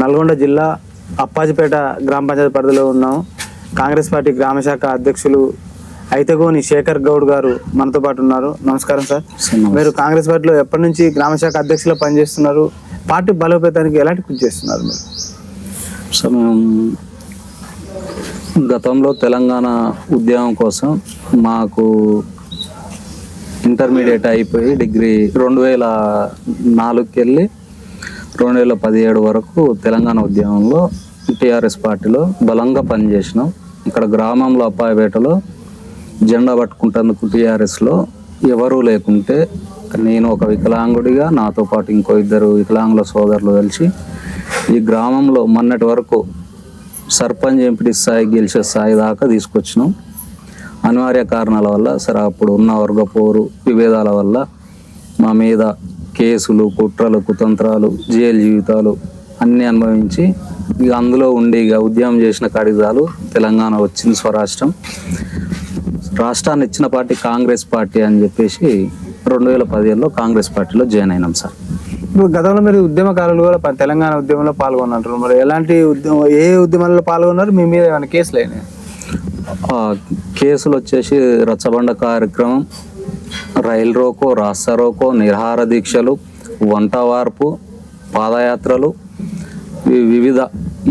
నల్గొండ జిల్లా అప్పాజిపేట గ్రామ పంచాయతీ పరిధిలో ఉన్నాం. కాంగ్రెస్ పార్టీ గ్రామ శాఖ అధ్యక్షులు అయితగోని శేఖర్ గౌడ్ గారు మనతో పాటు ఉన్నారు. నమస్కారం సార్. మీరు కాంగ్రెస్ పార్టీలో ఎప్పటి నుంచి గ్రామ శాఖ అధ్యక్షులు పనిచేస్తున్నారు? పార్టీ బలోపేతానికి ఎలాంటి కృషి చేస్తున్నారు మీరు? సో మేము గతంలో తెలంగాణ ఉద్యమం కోసం మాకు ఇంటర్మీడియట్ అయిపోయి డిగ్రీ రెండు వేల నాలుగుకి వెళ్ళి రెండు వేల పదిహేడు వరకు తెలంగాణ ఉద్యమంలో టీఆర్ఎస్ పార్టీలో బలంగా పనిచేసినాం. ఇక్కడ గ్రామంలో అప్పాయపేటలో జెండా పట్టుకుంటేందుకు టీఆర్ఎస్లో ఎవరూ లేకుంటే నేను ఒక వికలాంగుడిగా నాతో పాటు ఇంకో ఇద్దరు వికలాంగుల సోదరులు కలిసి ఈ గ్రామంలో మొన్నటి వరకు సర్పంచ్ ఎంపీ స్థాయి గెలిచే స్థాయి దాకా తీసుకొచ్చినాం. అనివార్య కారణాల వల్ల సరే అప్పుడు ఉన్న వర్గపోరు విభేదాల వల్ల మా మీద కేసులు కుట్రలు కుతంత్రాలు జైలు జీవితాలు అన్నీ అనుభవించి ఇక అందులో ఉండి ఇక ఉద్యమం చేసిన కడిదాలు తెలంగాణ వచ్చింది స్వరాష్ట్రం. రాష్ట్రాన్ని ఇచ్చిన పార్టీ కాంగ్రెస్ పార్టీ అని చెప్పేసి రెండు వేల పదిహేనులో కాంగ్రెస్ పార్టీలో జాయిన్ అయినాం సార్. ఇప్పుడు గతంలో మీరు ఉద్యమకారులు కూడా తెలంగాణ ఉద్యమంలో పాల్గొన్నారు మరి ఎలాంటి ఉద్యమం ఏ ఉద్యమాల్లో పాల్గొన్నారు? మీ మీద ఏమైనా కేసులు అయినాయి? కేసులు వచ్చేసి రచ్చబండ కార్యక్రమం రైలు రోకో రాస్తా రోకో నిరహార దీక్షలు వంట వార్పు పాదయాత్రలు వివిధ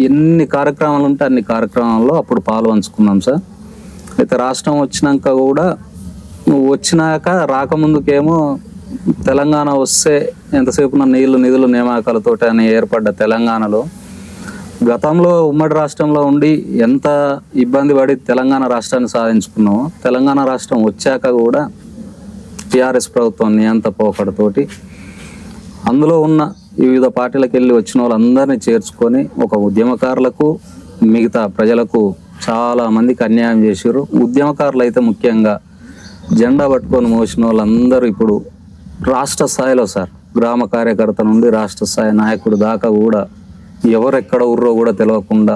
ఎన్ని కార్యక్రమాలు ఉంటే అన్ని కార్యక్రమాల్లో అప్పుడు పాల్పంచుకున్నాం సార్. అయితే రాష్ట్రం వచ్చినాక కూడా వచ్చినాక రాకముందుకేమో తెలంగాణ వస్తే ఎంతసేపు నా నీళ్ళు నిధులు నియామకాలతో అని ఏర్పడ్డ తెలంగాణలో గతంలో ఉమ్మడి రాష్ట్రంలో ఉండి ఎంత ఇబ్బంది పడి తెలంగాణ రాష్ట్రాన్ని సాధించుకున్నామో తెలంగాణ రాష్ట్రం వచ్చాక కూడా టీఆర్ఎస్ ప్రభుత్వం నియంత పోకడతోటి అందులో ఉన్న వివిధ పార్టీలకు వెళ్ళి వచ్చిన వాళ్ళందరినీ చేర్చుకొని ఒక ఉద్యమకారులకు మిగతా ప్రజలకు చాలా మందికి అన్యాయం చేశారు ఉద్యమకారులు అయితే ముఖ్యంగా జెండా పట్టుకొని మోసిన వాళ్ళందరూ ఇప్పుడు రాష్ట్ర స్థాయిలో సార్. గ్రామ కార్యకర్త నుండి రాష్ట్ర స్థాయి నాయకుడు దాకా కూడా ఎవరెక్కడ ఉర్రో కూడా తెలియకుండా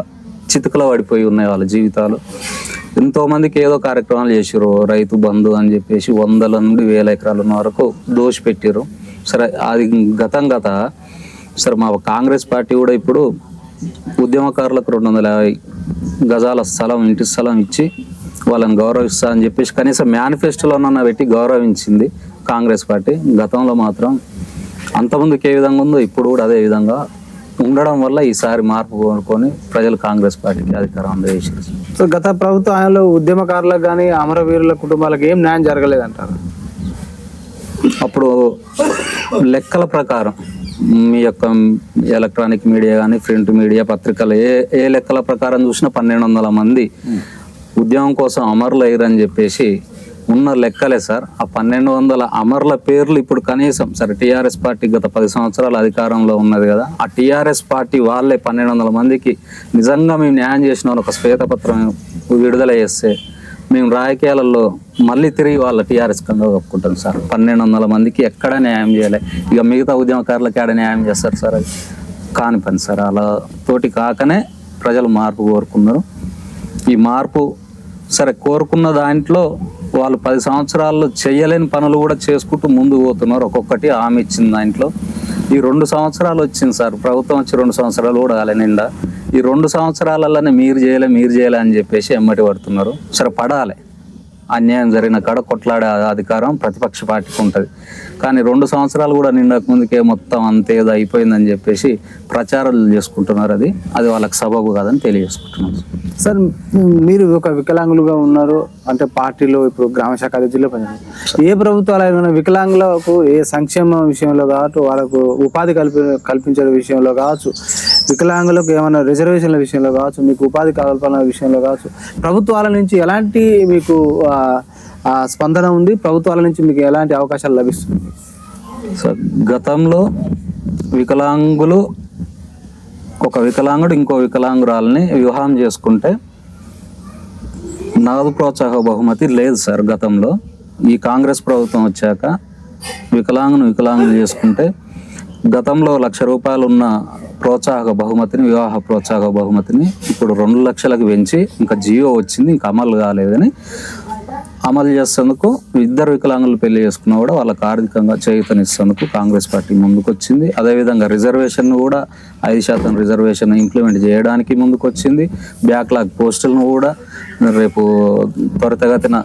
చితుకల పడిపోయి ఉన్నాయి వాళ్ళ జీవితాలు. ఎంతో మందికి ఏదో కార్యక్రమాలు చేసిర్రు. రైతు బంధు అని చెప్పేసి వందల నుండి వేల ఎకరాల వరకు దోషి పెట్టిర్రు సరే అది గతం గత. సరే మా కాంగ్రెస్ పార్టీ కూడా ఇప్పుడు ఉద్యమకారులకు రెండు వందల యాభై గజాల స్థలం ఇంటి స్థలం ఇచ్చి వాళ్ళని గౌరవిస్తా అని చెప్పేసి కనీసం మేనిఫెస్టోలోనన్నా పెట్టి గౌరవించింది కాంగ్రెస్ పార్టీ. గతంలో మాత్రం అంతకుముందుకు ఏ విధంగా ఉందో ఇప్పుడు కూడా అదే విధంగా ఉండడం వల్ల ఈసారి మార్పు కోరుకొని ప్రజలు కాంగ్రెస్ పార్టీకి అధికారం అందజేసారు సో గత ప్రభుత్వ ఆయనలో ఉద్యమకారులకు కానీ అమరవీరుల కుటుంబాలకు ఏం న్యాయం జరగలేదంటారు? అప్పుడు లెక్కల ప్రకారం మీ యొక్క ఎలక్ట్రానిక్ మీడియా కానీ ప్రింట్ మీడియా పత్రికలు ఏ ఏ లెక్కల ప్రకారం చూసినా పన్నెండు వందల మంది ఉద్యమం కోసం అమరులు అయ్యారని చెప్పేసి ఉన్న లెక్కలే సార్. ఆ పన్నెండు వందల అమరుల పేర్లు ఇప్పుడు కనీసం సరే టీఆర్ఎస్ పార్టీ గత పది సంవత్సరాల అధికారంలో ఉన్నది కదా ఆ టీఆర్ఎస్ పార్టీ వాళ్ళే పన్నెండు వందల మందికి నిజంగా మేము న్యాయం చేసిన ఒక శ్వేతపత్రం విడుదల చేస్తే మేము రాజకీయాలలో మళ్ళీ తిరిగి వాళ్ళ టీఆర్ఎస్ కంగా ఒప్పుకుంటాం సార్. పన్నెండు వందల మందికి ఎక్కడ న్యాయం చేయలే? ఇక మిగతా ఉద్యమకారులకు ఎక్కడ న్యాయం చేస్తారు సార్ అది. కాని పని సార్ అలా తోటి కాకనే ప్రజలు మార్పు కోరుకున్నారు. ఈ మార్పు సరే కోరుకున్న దాంట్లో వాళ్ళు పది సంవత్సరాల్లో చేయలేని పనులు కూడా చేసుకుంటూ ముందుకు పోతున్నారు. ఒక్కొక్కటి హామీ ఇచ్చింది దాంట్లో ఈ రెండు సంవత్సరాలు వచ్చింది సార్. ప్రభుత్వం వచ్చి రెండు సంవత్సరాలు కూడా కాలే నిండా. ఈ రెండు సంవత్సరాలలోనే మీరు చేయలే మీరు చేయలే అని చెప్పేసి ఎమ్మటి పడుతున్నారు. సరే పడాలి. అన్యాయం జరిగిన కాడ కొట్లాడే అధికారం ప్రతిపక్ష పార్టీకి ఉంటుంది. కానీ రెండు సంవత్సరాలు కూడా నిండక ముందుకే మొత్తం అంతే ఏదో అయిపోయిందని చెప్పేసి ప్రచారాలు చేసుకుంటున్నారు అది. అది వాళ్ళకి సబబు కాదని తెలియజేసుకుంటున్నారు సార్ మీరు ఒక వికలాంగులుగా ఉన్నారు అంటే పార్టీలో ఇప్పుడు గ్రామ శాఖ అధ్యక్షులు పనిచేస్తారు ఏ ప్రభుత్వాలైనా వికలాంగులకు ఏ సంక్షేమ విషయంలో కావచ్చు వాళ్ళకు ఉపాధి కల్పి కల్పించే విషయంలో కావచ్చు వికలాంగులకు ఏమైనా రిజర్వేషన్ల విషయంలో కావచ్చు మీకు ఉపాధి కల్పన విషయంలో కావచ్చు ప్రభుత్వాల నుంచి ఎలాంటి మీకు స్పందన ఉంది? ప్రభుత్వాల నుంచి మీకు ఎలాంటి అవకాశాలు లభిస్తుంది సార్ గతంలో వికలాంగులు ఒక వికలాంగుడు ఇంకో వికలాంగురాలని వివాహం చేసుకుంటే నగదు ప్రోత్సాహ బహుమతి లేదు సార్ గతంలో. ఈ కాంగ్రెస్ ప్రభుత్వం వచ్చాక వికలాంగును వికలాంగులు చేసుకుంటే గతంలో లక్ష రూపాయలు ఉన్న ప్రోత్సాహక బహుమతిని వివాహ ప్రోత్సాహక బహుమతిని ఇప్పుడు రెండు లక్షలకు పెంచి ఇంకా జియో వచ్చింది ఇంకా అమలు కాలేదని అమలు చేసేందుకు ఇద్దరు వికలాంగులు పెళ్ళి చేసుకున్నా కూడా వాళ్ళకి ఆర్థికంగా చేయూతనిస్తేందుకు కాంగ్రెస్ పార్టీ ముందుకొచ్చింది. అదేవిధంగా రిజర్వేషన్ కూడా ఐదు శాతం రిజర్వేషన్ ఇంప్లిమెంట్ చేయడానికి ముందుకొచ్చింది. బ్యాక్లాగ్ పోస్టులను కూడా రేపు త్వరితగతిన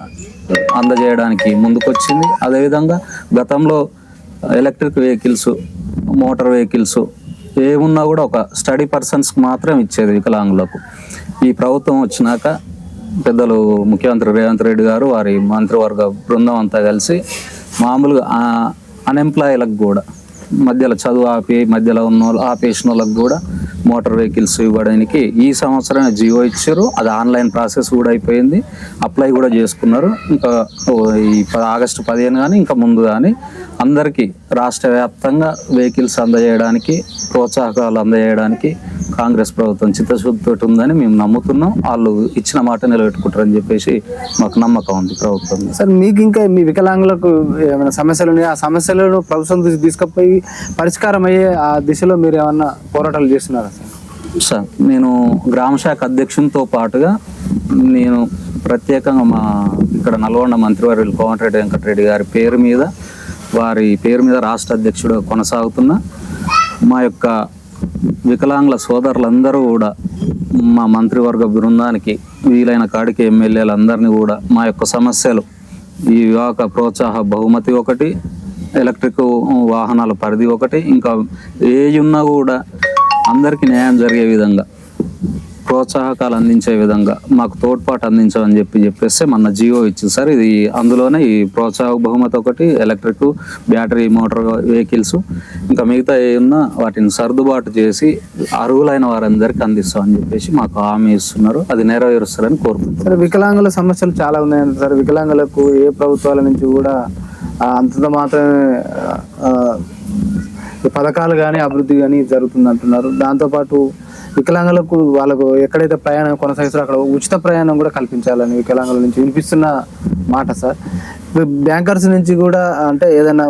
అందజేయడానికి ముందుకొచ్చింది. అదేవిధంగా గతంలో ఎలక్ట్రిక్ వెహికల్స్ మోటార్ వెహికల్స్ ఏమున్నా కూడా ఒక స్టడీ పర్సన్స్కి మాత్రం ఇచ్చేది వికలాంగులకు. ఈ ప్రభుత్వం వచ్చినాక పెద్దలు ముఖ్యమంత్రి రేవంత్ రెడ్డి గారు వారి మంత్రివర్గ బృందం అంతా కలిసి మామూలుగా అన్ఎంప్లాయీలకు కూడా మధ్యలో చదువు ఆపి మధ్యలో ఉన్న వాళ్ళు ఆపేసిన వాళ్ళకి కూడా మోటార్ వెహికల్స్ ఇవ్వడానికి ఈ సంవత్సరం జియో ఇచ్చారు. అది ఆన్లైన్ ప్రాసెస్ కూడా అయిపోయింది. అప్లై కూడా చేసుకున్నారు. ఇంకా ఈ ఆగస్టు పదిహేను కానీ ఇంకా ముందు కానీ అందరికీ రాష్ట్ర వ్యాప్తంగా వెహికల్స్ అందజేయడానికి ప్రోత్సాహకాలు అందజేయడానికి కాంగ్రెస్ ప్రభుత్వం చిత్తశుద్ధితో ఉందని మేము నమ్ముతున్నాం. వాళ్ళు ఇచ్చిన మాట నిలబెట్టుకుంటారని చెప్పేసి మాకు నమ్మకం ఉంది ప్రభుత్వం. సార్ మీకు ఇంకా మీ వికలాంగులకు ఏమైనా సమస్యలు ఉన్నాయి? ఆ సమస్యలను ప్రభుత్వం తీసుకుపోయి పరిష్కారం అయ్యే ఆ దిశలో మీరు ఏమన్నా పోరాటాలు చేస్తున్నారా సార్? సార్ నేను గ్రామ శాఖ అధ్యక్షునితో పాటుగా నేను ప్రత్యేకంగా మా ఇక్కడ నల్గొండ మంత్రివర్యులు కోమటిరెడ్డి వెంకటరెడ్డి గారి పేరు మీద వారి పేరు మీద రాష్ట్ర అధ్యక్షుడు కొనసాగుతున్నా మా యొక్క వికలాంగుల సోదరులందరూ కూడా మా మంత్రివర్గ బృందానికి వీలైన కాడికి ఎమ్మెల్యేలందరినీ కూడా మా యొక్క సమస్యలు ఈ వివాహ ప్రోత్సాహ బహుమతి ఒకటి ఎలక్ట్రిక్ వాహనాల పరిధి ఒకటి ఇంకా ఏ ఉన్నా కూడా అందరికీ న్యాయం జరిగే విధంగా ప్రోత్సాహకాలు అందించే విధంగా మాకు తోడ్పాటు అందించమని చెప్పి చెప్పేస్తే మన జియో ఇచ్చింది సార్. ఇది అందులోనే ఈ ప్రోత్సాహ బహుమతి ఒకటి ఎలక్ట్రిక్ బ్యాటరీ మోటార్ వెహికల్స్ ఇంకా మిగతా ఏమన్నా వాటిని సర్దుబాటు చేసి అర్హులైన వారందరికీ అందిస్తామని చెప్పేసి మాకు హామీ ఇస్తున్నారు. అది నెరవేరుస్తారని కోరుకుంటున్నారు సార్ వికలాంగుల సమస్యలు చాలా ఉన్నాయండి సార్. వికలాంగులకు ఏ ప్రభుత్వాల నుంచి కూడా అంతంత మాత్రమే పథకాలు కానీ అభివృద్ధి కానీ జరుగుతుంది అంటున్నారు దాంతోపాటు వికలాంగులకు వాళ్ళకు ఎక్కడైతే ప్రయాణం కొనసాగిస్తారో అక్కడ ఉచిత ప్రయాణం కూడా కల్పించాలని వికలాంగుల నుంచి వినిపిస్తున్న మాట సార్. బ్యాంకర్స్ నుంచి కూడా అంటే ఏదైనా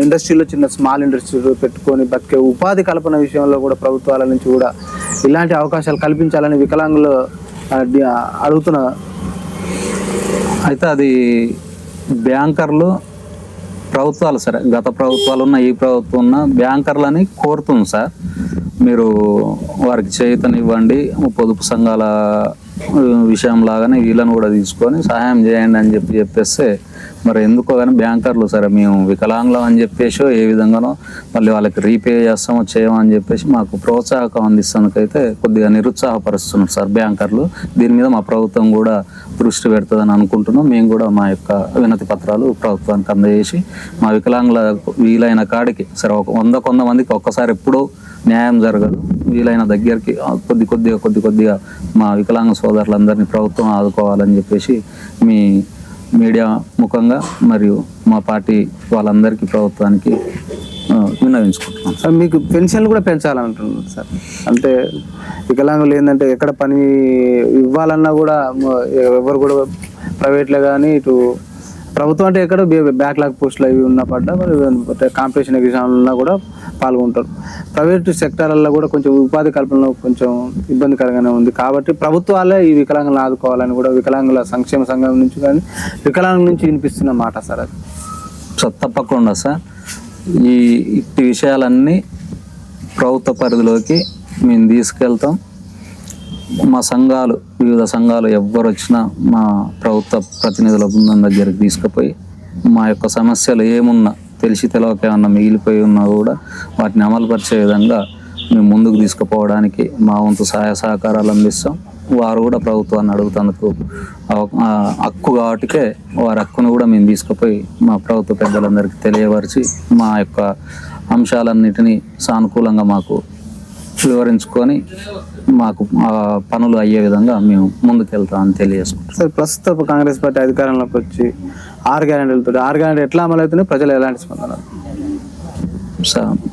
ఇండస్ట్రీలో చిన్న స్మాల్ ఇండస్ట్రీలు పెట్టుకొని బతికే ఉపాధి కల్పన విషయంలో కూడా ప్రభుత్వాల నుంచి కూడా ఇలాంటి అవకాశాలు కల్పించాలని వికలాంగులు అడుగుతున్న అయితే అది బ్యాంకర్లు ప్రభుత్వాలు సరే గత ప్రభుత్వాలు ఉన్న ఈ ప్రభుత్వం ఉన్న బ్యాంకర్లని కోరుతుంది సార్. మీరు వారికి చేతనివ్వండి పొదుపు సంఘాల విషయం లాగానే వీళ్ళని కూడా తీసుకొని సహాయం చేయండి అని చెప్పి చెప్పేస్తే మరి ఎందుకో కానీ బ్యాంకర్లు సరే మేము వికలాంగులం అని చెప్పేసి ఏ విధంగానో మళ్ళీ వాళ్ళకి రీపే చేస్తామో చేయమో అని చెప్పేసి మాకు ప్రోత్సాహకం అందిస్తానికైతే కొద్దిగా నిరుత్సాహపరుస్తున్నారు సార్ బ్యాంకర్లు. దీని మీద మా ప్రభుత్వం కూడా దృష్టి పెడుతుందని అనుకుంటున్నాం. మేము కూడా మా యొక్క వినతి పత్రాలు ప్రభుత్వానికి అందజేసి మా వికలాంగుల వీలైన కాడికి సరే ఒక వంద కొంతమందికి ఒక్కసారి ఎప్పుడూ న్యాయం జరగదు. వీలైన దగ్గరికి కొద్ది కొద్దిగా కొద్ది కొద్దిగా మా వికలాంగ సోదరులందరినీ ప్రభుత్వం ఆదుకోవాలని చెప్పేసి మీ మీడియా ముఖంగా మరియు మా పార్టీ వాళ్ళందరికీ ప్రభుత్వానికి ఆ, విన్నవించుకుంటున్నాం. సార్ మీకు పెన్షన్లు కూడా పెంచాలంటున్నారు సార్. అంటే వికలాంగులు ఏంటంటే ఎక్కడ పని ఇవ్వాలన్నా కూడా ఎవరు కూడా ప్రైవేట్లో కానీ ఇటు ప్రభుత్వం అంటే ఎక్కడ బ్యాక్లాగ్ పోస్టులు అవి ఉన్న పడ్డా కాంపిటీషన్ ఎగ్జామ్లు ఉన్నా కూడా పాల్గొంటారు. ప్రైవేట్ సెక్టార్లలో కూడా కొంచెం ఉపాధి కల్పనలో కొంచెం ఇబ్బందికరంగానే ఉంది. కాబట్టి ప్రభుత్వాలే ఈ వికలాంగులను ఆదుకోవాలని కూడా వికలాంగుల సంక్షేమ సంఘం నుంచి కానీ వికలాంగుల నుంచి వినిపిస్తున్న మాట సార్ అది. సో తప్పకుండా సార్. ఈ ఇట్టి విషయాలన్నీ ప్రభుత్వ పరిధిలోకి మేము తీసుకెళ్తాం. మా సంఘాలు వివిధ సంఘాలు ఎవ్వరు వచ్చినా మా ప్రభుత్వ ప్రతినిధుల బృందం దగ్గరికి తీసుకుపోయి మా యొక్క సమస్యలు ఏమున్నా తెలిసి తెలవక ఏమన్నా మిగిలిపోయి ఉన్నా కూడా వాటిని అమలుపరిచే విధంగా మేము ముందుకు తీసుకుపోవడానికి మా వంతు సహాయ సహకారాలు అందిస్తాం. వారు కూడా ప్రభుత్వాన్ని అడుగుతందుకు హక్కు కాబట్టికే వారి హక్కును కూడా మేము తీసుకుపోయి మా ప్రభుత్వ పెద్దలందరికీ తెలియపరిచి మా యొక్క అంశాలన్నిటినీ సానుకూలంగా మాకు వివరించుకొని మాకు పనులు అయ్యే విధంగా మేము ముందుకెళ్తామని తెలియజేసుకుంటాం సార్ ప్రస్తుత కాంగ్రెస్ పార్టీ అధికారంలోకి వచ్చి ఆరు గ్యారెంటీలతో ఆరు గ్యారెంటీ ఎట్లా అమలు ప్రజలు ఎలాంటి స్పందన?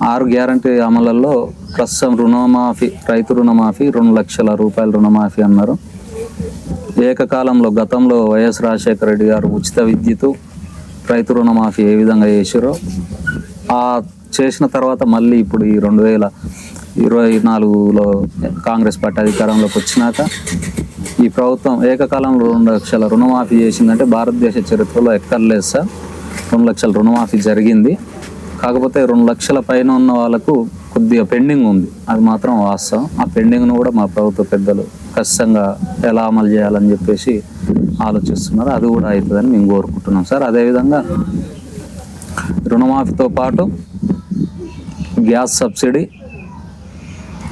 ఆరు గ్యారంటీ అమలుల్లో ప్రస్తుతం రుణమాఫీ రైతు రుణమాఫీ రెండు లక్షల రూపాయల రుణమాఫీ అన్నారు. ఏకకాలంలో గతంలో వైఎస్ రాజశేఖర రెడ్డి గారు ఉచిత విద్యుత్ రైతు రుణమాఫీ ఏ విధంగా చేసారో ఆ చేసిన తర్వాత మళ్ళీ ఇప్పుడు ఈ రెండు వేల ఇరవై నాలుగులో కాంగ్రెస్ పార్టీ అధికారంలోకి వచ్చినాక ఈ ప్రభుత్వం ఏకకాలంలో రెండు లక్షల రుణమాఫీ చేసిందంటే భారతదేశ చరిత్రలో ఎక్కర్లేదు సార్. రెండు లక్షల రుణమాఫీ జరిగింది. కాకపోతే రెండు లక్షల పైన ఉన్న వాళ్ళకు కొద్దిగా పెండింగ్ ఉంది. అది మాత్రం వాస్తవం. ఆ పెండింగ్ను కూడా మా ప్రభుత్వ పెద్దలు ఖచ్చితంగా ఎలా అమలు చేయాలని చెప్పేసి ఆలోచిస్తున్నారు. అది కూడా అవుతుందని మేము కోరుకుంటున్నాం సార్. అదేవిధంగా రుణమాఫీతో పాటు గ్యాస్ సబ్సిడీ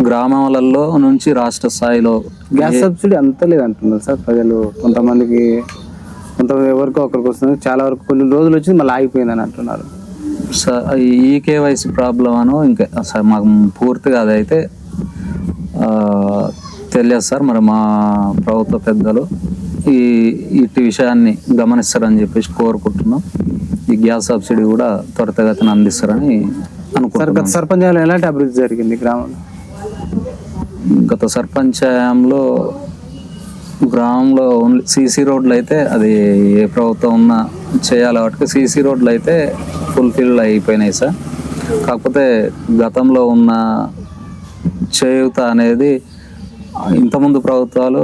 గ్రామాలలో నుంచి రాష్ట్ర స్థాయిలో గ్యాస్ సబ్సిడీ అంత లేదు అంటున్నారు సార్ ప్రజలు. కొంతమందికి కొంత ఎవరికో ఒకరికి వస్తుంది. చాలా వరకు కొన్ని రోజులు వచ్చింది మళ్ళీ ఆగిపోయిందని అంటున్నారు. స- ఈ కేవైసీ ప్రాబ్లం అను ఇంకా స- మాకు పూర్తిగా అదైతే తెలియదు సార్. మరి మా ప్రభుత్వ పెద్దలు ఈ ఇటు విషయాన్ని గమనిస్తారని చెప్పేసి కోరుకుంటున్నాం. ఈ గ్యాస్ సబ్సిడీ కూడా త్వరితగతిన అందిస్తారని సార్ అనుకుంటున్నాం. గత సర్పంచాలు ఎలాంటి అభివృద్ధి జరిగింది గ్రామంలో? గత సర్పంచ్ హయాంలో గ్రామంలో ఓన్లీ సీసీ రోడ్లు అయితే అది ఏ ప్రభుత్వం ఉన్నా చేయాలి వాటికి సీసీ రోడ్లు అయితే ఫుల్ఫిల్ అయిపోయినాయి సార్. కాకపోతే గతంలో ఉన్న చేయూత అనేది ఇంతకుముందు ప్రభుత్వాలు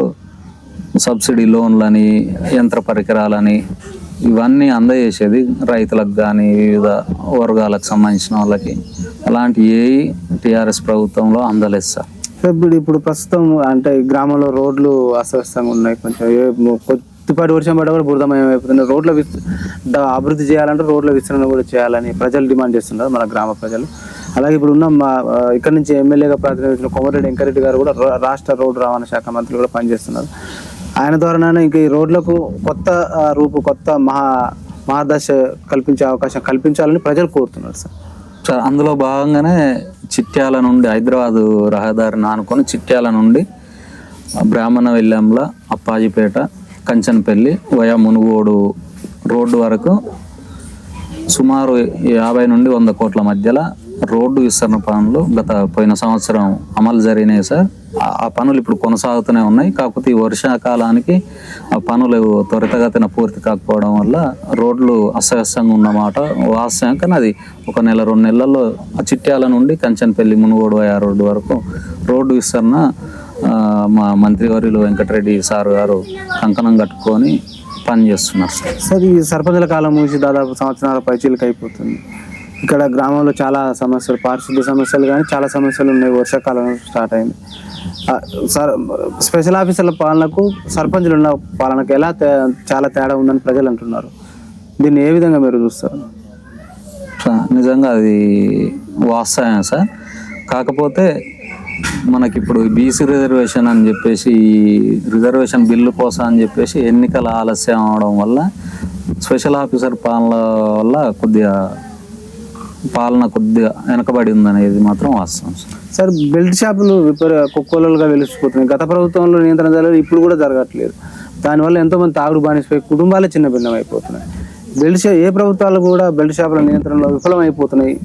సబ్సిడీ లోన్లని యంత్ర పరికరాలని ఇవన్నీ అందజేసేది రైతులకు కానీ వివిధ వర్గాలకు సంబంధించిన వాళ్ళకి. అలాంటి ఏ టీఆర్ఎస్ ప్రభుత్వంలో అందలేదు సార్. ఇప్పుడు ఇప్పుడు ప్రస్తుతం అంటే ఈ గ్రామంలో రోడ్లు అస్తవ్యస్తంగా ఉన్నాయి కొంచెం. కొద్దిపాటి వర్షం పడ్డా కూడా బురదమయం అయిపోతుంది. రోడ్ల అభివృద్ధి చేయాలంటే రోడ్ల విస్తరణ కూడా చేయాలని ప్రజలు డిమాండ్ చేస్తున్నారు మన గ్రామ ప్రజలు. అలాగే ఇప్పుడు ఉన్న మా ఇక్కడ నుంచి ఎమ్మెల్యేగా ప్రాతినిధ్యం కోమరెడ్డి వెంకరెడ్డి గారు కూడా రాష్ట్ర రోడ్డు రవాణా శాఖ మంత్రి కూడా పనిచేస్తున్నారు. ఆయన ద్వారానే ఇంకా ఈ రోడ్లకు కొత్త రూపు కొత్త మహా మహాదశ కల్పించే అవకాశం కల్పించాలని ప్రజలు కోరుతున్నారు సార్. సార్ అందులో భాగంగానే చిట్యాల నుండి హైదరాబాద్ రహదారిని ఆనుకొని చిట్యాల నుండి బ్రాహ్మణ వెల్లంల అప్పాజిపేట కంచనపల్లి వయా మునుగోడు రోడ్డు వరకు సుమారు యాభై నుండి వంద కోట్ల మధ్యలో రోడ్డు విస్తరణ పనులు గత పోయిన సంవత్సరం అమలు జరిగినాయి సార్. ఆ- పనులు ఇప్పుడు కొనసాగుతూనే ఉన్నాయి. కాకపోతే ఈ వర్షాకాలానికి ఆ పనులు త్వరితగతిన పూర్తి కాకపోవడం వల్ల రోడ్లు అస్తవ్యస్తంగా ఉన్నమాట. వాస్తవం కానీ అది ఒక నెల రెండు నెలల్లో ఆ చిట్యాల నుండి కంచన్పల్లి మునుగోడు ఆ రోడ్డు వరకు రోడ్డు విస్తరణ మా మా మంత్రివర్యులు వెంకటరెడ్డి సార్ గారు కంకణం కట్టుకొని పనిచేస్తున్నారు సార్. సార్ ఈ సర్పంచుల కాలం ముగిసి దాదాపు సంవత్సరాల పైచీలకు అయిపోతుంది. ఇక్కడ గ్రామంలో చాలా సమస్యలు పారిశుద్ధ్య సమస్యలు కానీ చాలా సమస్యలు ఉన్నాయి. వర్షాకాలం స్టార్ట్ అయింది. సర్ సార్ స్పెషల్ ఆఫీసర్ల పాలనకు సర్పంచులు ఉన్న పాలనకు ఎలా తే- చాలా తేడా ఉందని ప్రజలు అంటున్నారు. దీన్ని ఏ విధంగా మీరు చూస్తారు? నిజంగా అది వాస్తవం సార్. కాకపోతే మనకి ఇప్పుడు బీసీ రిజర్వేషన్ అని చెప్పేసి ఈ రిజర్వేషన్ బిల్లు కోసం అని చెప్పేసి ఎన్నికల ఆలస్యం అవడం వల్ల స్పెషల్ ఆఫీసర్ పాలన వల్ల కొద్దిగా పాలన కొద్దిగా వెనకబడి ఉందనేది మాత్రం వాస్తవం సార్. బెల్ట్ షాపులు విపరీ కుక్కోలుగా వెలిసిపోతున్నాయి. గత ప్రభుత్వంలో నియంత్రణ జరగలేదు ఇప్పుడు కూడా జరగట్లేదు. దానివల్ల ఎంతో మంది తాగుడు బానిసపై కుటుంబాలే చిన్న భిన్నం అయిపోతున్నాయి బెల్ట్ షా ఏ ప్రభుత్వాలు కూడా బెల్ట్ షాపుల నియంత్రణలో విఫలం అయిపోతున్నాయి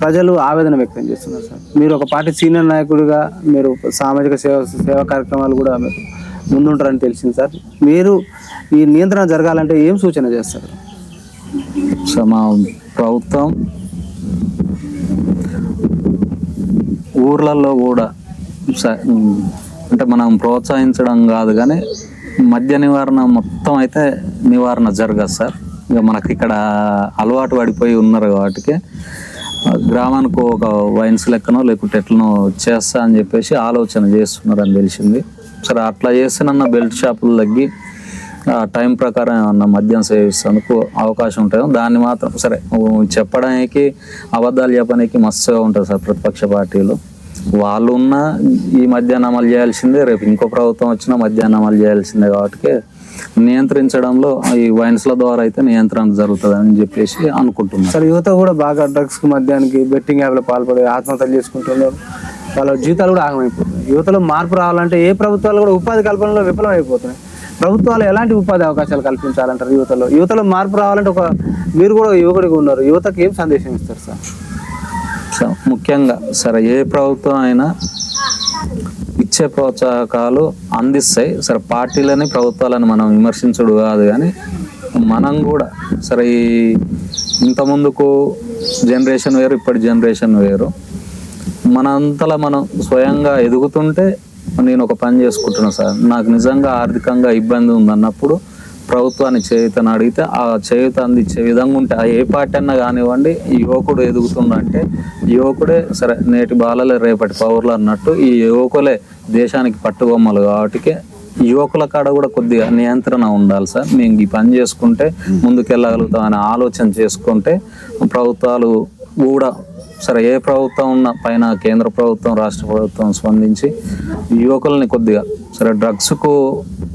ప్రజలు ఆవేదన వ్యక్తం చేస్తున్నారు సార్. మీరు ఒక పార్టీ సీనియర్ నాయకుడిగా మీరు సామాజిక సేవ సేవా కార్యక్రమాలు కూడా మీరు ముందుంటారని తెలిసింది సార్. మీరు ఈ నియంత్రణ జరగాలంటే ఏం సూచన చేస్తారు? మా ప్రభుత్వం ఊర్లలో కూడా అంటే మనం ప్రోత్సహించడం కాదు కానీ మద్య నివారణ మొత్తం అయితే నివారణ జరగదు సార్. ఇక మనకి ఇక్కడ అలవాటు పడిపోయి ఉన్నారు కాబట్టి గ్రామానికి ఒక వైన్స్ లెక్కనో లేకుంటే ఎట్లనో చేస్తా అని చెప్పేసి ఆలోచన చేస్తున్నారు అని తెలిసింది. సరే అట్లా చేస్తేనన్న బెల్ట్ షాపులు తగ్గి టైం ప్రకారం ఏమన్నా మద్యం సేవిస్తేందుకు అవకాశం ఉంటాయో దాన్ని మాత్రం సరే చెప్పడానికి అబద్ధాలు చెప్పడానికి మస్తుగా ఉంటుంది సార్ ప్రతిపక్ష పార్టీలు. వాళ్ళు ఉన్న ఈ మధ్యాహ్నం అమలు చేయాల్సిందే రేపు ఇంకో ప్రభుత్వం వచ్చినా మధ్యాహ్నం అమలు చేయాల్సిందే కాబట్టి నియంత్రించడంలో ఈ వైన్స్ల ద్వారా అయితే నియంత్రణ జరుగుతుందని చెప్పేసి అనుకుంటున్నాను. సార్ యువత కూడా బాగా డ్రగ్స్కు మధ్యానికి బెట్టింగ్ యాప్లో పాల్పడి ఆత్మహత్యలు చేసుకుంటున్నారు. వాళ్ళ జీవితాలు కూడా ఆగమైపోతున్నాయి. యువతలో మార్పు రావాలంటే ఏ ప్రభుత్వాలు కూడా ఉపాధి కల్పనలో విఫలం అయిపోతున్నాయి ప్రభుత్వాలు ఎలాంటి ఉపాధి అవకాశాలు కల్పించాలంటారు యువతలో? యువతలో మార్పు రావాలంటే ఒక మీరు కూడా యువకుడిగా ఉన్నారు. యువతకి ఏం సందేశం ఇస్తారు సార్? సో ముఖ్యంగా సరే ఏ ప్రభుత్వం అయినా ఇచ్చే ప్రోత్సాహకాలు అందిస్తాయి. సరే పార్టీలని ప్రభుత్వాలని మనం విమర్శించుడు కాదు కానీ మనం కూడా సరే ఈ ఇంత ముందుకు జనరేషన్ వేరు ఇప్పటి జనరేషన్ వేరు. మనంతలా మనం స్వయంగా ఎదుగుతుంటే నేను ఒక పని చేసుకుంటున్నా సార్. నాకు నిజంగా ఆర్థికంగా ఇబ్బంది ఉందన్నప్పుడు ప్రభుత్వాన్ని చేయుతని అడిగితే ఆ చేయుత అందించే విధంగా ఉంటే ఆ ఏ పార్టీ అన్నా కానివ్వండి యువకుడు ఎదుగుతుందంటే యువకుడే సరే నేటి బాలలే రేపటి పౌరులు అన్నట్టు ఈ యువకులే దేశానికి పట్టుబొమ్మలు కాబట్టి యువకుల కాడ కూడా కొద్దిగా నియంత్రణ ఉండాలి సార్. మేము ఈ పని చేసుకుంటే ముందుకెళ్ళగలుగుతాం అనే ఆలోచన చేసుకుంటే ప్రభుత్వాలు కూడా సరే ఏ ప్రభుత్వం ఉన్న పైన కేంద్ర ప్రభుత్వం రాష్ట్ర ప్రభుత్వం స్పందించి యువకుల్ని కొద్దిగా సరే డ్రగ్స్కు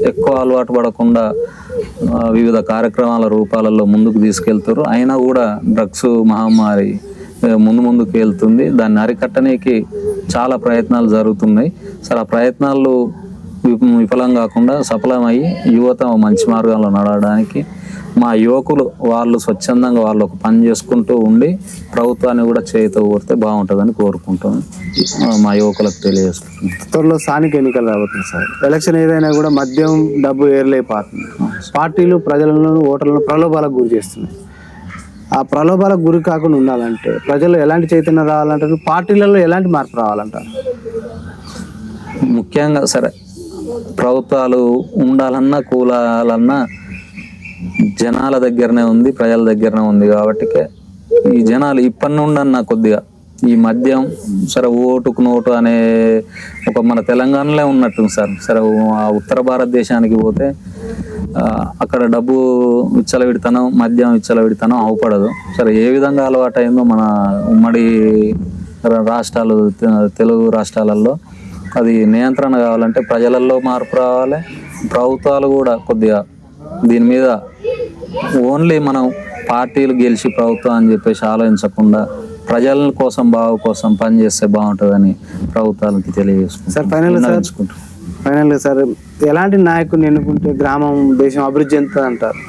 ఎక్కువ అలవాటు పడకుండా వివిధ కార్యక్రమాల రూపాలలో ముందుకు తీసుకెళ్తారు అయినా కూడా డ్రగ్స్ మహమ్మారి ముందు ముందుకు వెళ్తుంది. దాన్ని అరికట్టడానికి చాలా ప్రయత్నాలు జరుగుతున్నాయి. సరే ఆ ప్రయత్నాలు విఫలం కాకుండా సఫలమయ్యి యువత మంచి మార్గంలో నడవడానికి మా యువకులు వాళ్ళు స్వచ్ఛందంగా వాళ్ళు ఒక పని చేసుకుంటూ ఉండి ప్రభుత్వాన్ని కూడా చేయితో కోరితే బాగుంటుందని కోరుకుంటాం. మా యువకులకు తెలియజేసుకుంటున్నాం త్వరలో స్థానిక ఎన్నికలు రాబోతుంది సార్. ఎలక్షన్ ఏదైనా కూడా మద్యం డబ్బు ఏర్లైపోతుంది పార్టీలు ప్రజలను ఓటర్లను ప్రలోభాలకు గురి చేస్తున్నాయి. ఆ ప్రలోభాలకు గురి కాకుండా ఉండాలంటే ప్రజలు ఎలాంటి చైతన్యం రావాలంటారు? పార్టీలలో ఎలాంటి మార్పు రావాలంటారు? ముఖ్యంగా సరే ప్రభుత్వాలు ఉండాలన్నా కూలాలన్నా జనాల దగ్గరనే ఉంది ప్రజల దగ్గరనే ఉంది కాబట్టి ఈ జనాలు ఇప్పటి నుండి అన్న కొద్దిగా ఈ మద్యం సరే ఓటుకు నోటు అనే ఒక మన తెలంగాణలో ఉన్నట్టు సార్. సరే ఆ ఉత్తర భారతదేశానికి పోతే అక్కడ డబ్బు విచ్చలవిడితనం మద్యం విచ్చలవిడితనం అవపడదు. సరే ఏ విధంగా అలవాటైందో మన ఉమ్మడి రా- రాష్ట్రాలు తెలుగు రాష్ట్రాలలో అది నియంత్రణ కావాలంటే ప్రజలలో మార్పు రావాలి. ప్రభుత్వాలు కూడా కొద్దిగా దీని మీద ఓన్లీ మనం పార్టీలు గెలిచి ప్రభుత్వం అని చెప్పేసి ఆలోచించకుండా ప్రజల కోసం బాగు కోసం పనిచేస్తే బాగుంటుందని ప్రభుత్వాలకి తెలియజేసుకుంటాం సార్ ఫైనల్ సార్ ఎలాంటి నాయకుడిని ఎన్నుకుంటే గ్రామం దేశం అభివృద్ధి చెందుతుంది అంటారు?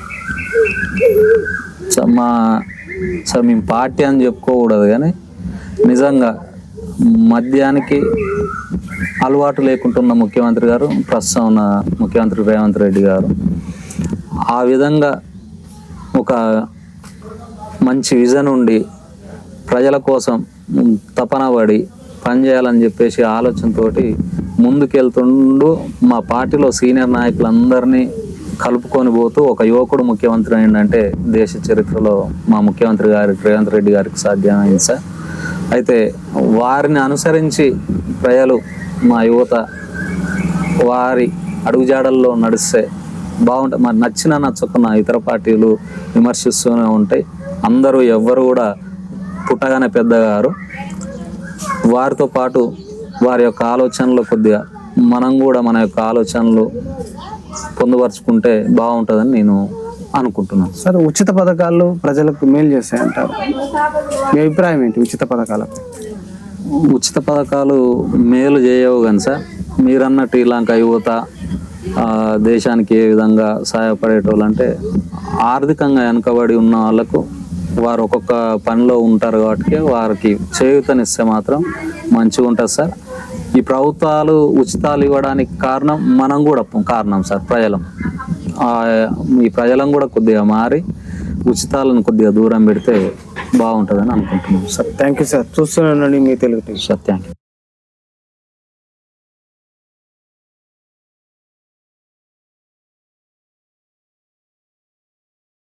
మా సార్ మేము పార్టీ అని చెప్పుకోకూడదు కానీ నిజంగా మద్యానికి అలవాటు లేకుంటున్న ముఖ్యమంత్రి గారు ప్రస్తుతం ఉన్న ముఖ్యమంత్రి రేవంత్ రెడ్డి గారు ఆ విధంగా ఒక మంచి విజన్ ఉండి ప్రజల కోసం తపన పడి పనిచేయాలని చెప్పేసి ఆలోచనతోటి ముందుకెళ్తుండు మా పార్టీలో సీనియర్ నాయకులందరినీ కలుపుకొని పోతూ ఒక యువకుడు ముఖ్యమంత్రి అయిందంటే దేశ చరిత్రలో మా ముఖ్యమంత్రి గారి రేవంత్ రెడ్డి గారికి సాధ్యమైంది సార్. అయితే వారిని అనుసరించి ప్రజలు మా యువత వారి అడుగుజాడల్లో నడిస్తే బాగుంటుంది. మరి నచ్చిన నచ్చకున్న ఇతర పార్టీలు విమర్శిస్తూనే ఉంటాయి. అందరూ ఎవ్వరు కూడా పుట్టగానే పెద్దగారు వారితో పాటు వారి యొక్క ఆలోచనలు కొద్దిగా మనం కూడా మన యొక్క ఆలోచనలు పొందుపరుచుకుంటే బాగుంటుందని నేను అనుకుంటున్నాను. సార్ ఉచిత పథకాలు ప్రజలకు మేలు చేస్తాయంటారు. మీ అభిప్రాయం ఏంటి ఉచిత పథకాలపై ఉచిత పథకాలు మేలు చేయవు కానీ సార్ మీరన్నట్టు ఇలాంటి యువత దేశానికి ఏ విధంగా సహాయపడేటోళ్ళు అంటే ఆర్థికంగా వెనుకబడి ఉన్న వాళ్ళకు వారు ఒక్కొక్క పనిలో ఉంటారు కాబట్టి వారికి చేయూతనిస్తే మాత్రం మంచిగా ఉంటుంది సార్. ఈ ప్రభుత్వాలు ఉచితాలు ఇవ్వడానికి కారణం మనం కూడా కారణం సార్ ప్రజలం. ఈ ప్రజలం కూడా కొద్దిగా మారి ఉచితాలను కొద్దిగా దూరం పెడితే బాగుంటుందని అనుకుంటున్నాం సార్. Thank you sir. చూస్తూనే ఉండండి మీ తెలుగు సార్ థ్యాంక్ యూ